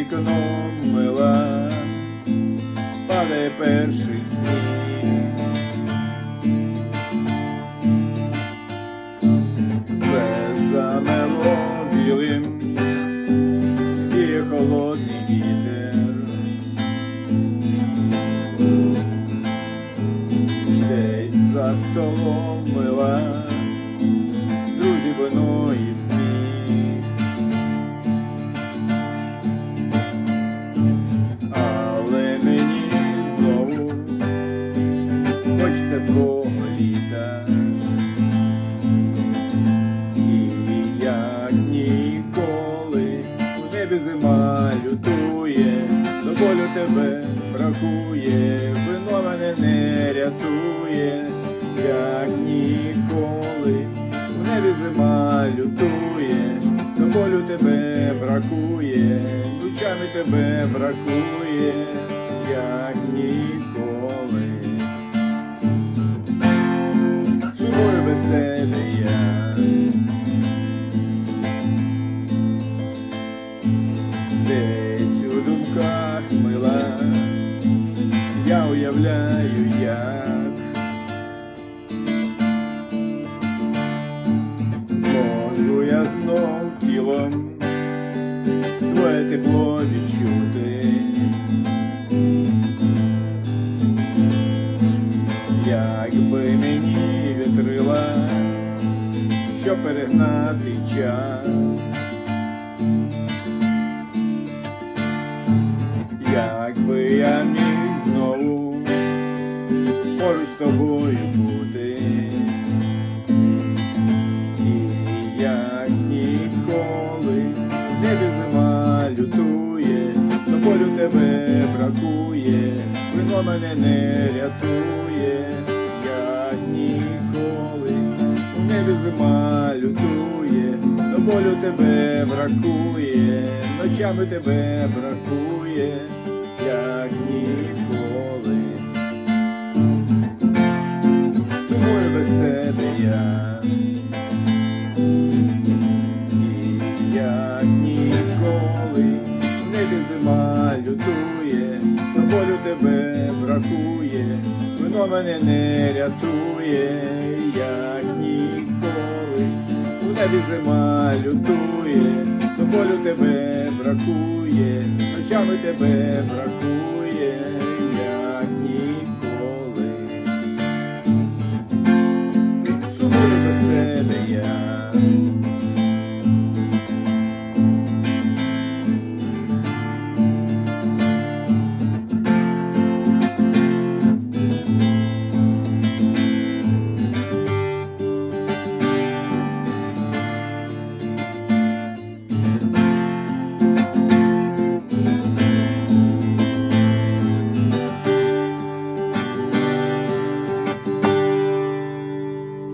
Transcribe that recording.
зекономила, падає перший сніг. Все замело і холодний. Десь за столом мила. Болю тебе бракує, вино мене не рятує, як ніколи в небі зима лютує, до болю тебе бракує, ночами тебе бракує, як ніколи. Уявляю, як можу я знов тілом твоє тепло відчути. Якби мені вітрила, що перегнати час. Поруч з тобою бути, і як ніколи небі зима лютує, до болю тебе бракує, вино мене не рятує, як ніколи у небі зима лютує, до болю тебе бракує, ночами тебе бракує, як ніколи. Бракує, вино мене не рятує, як ніколи у небі зима лютує, то болю тебе бракує, ночами тебе бракує.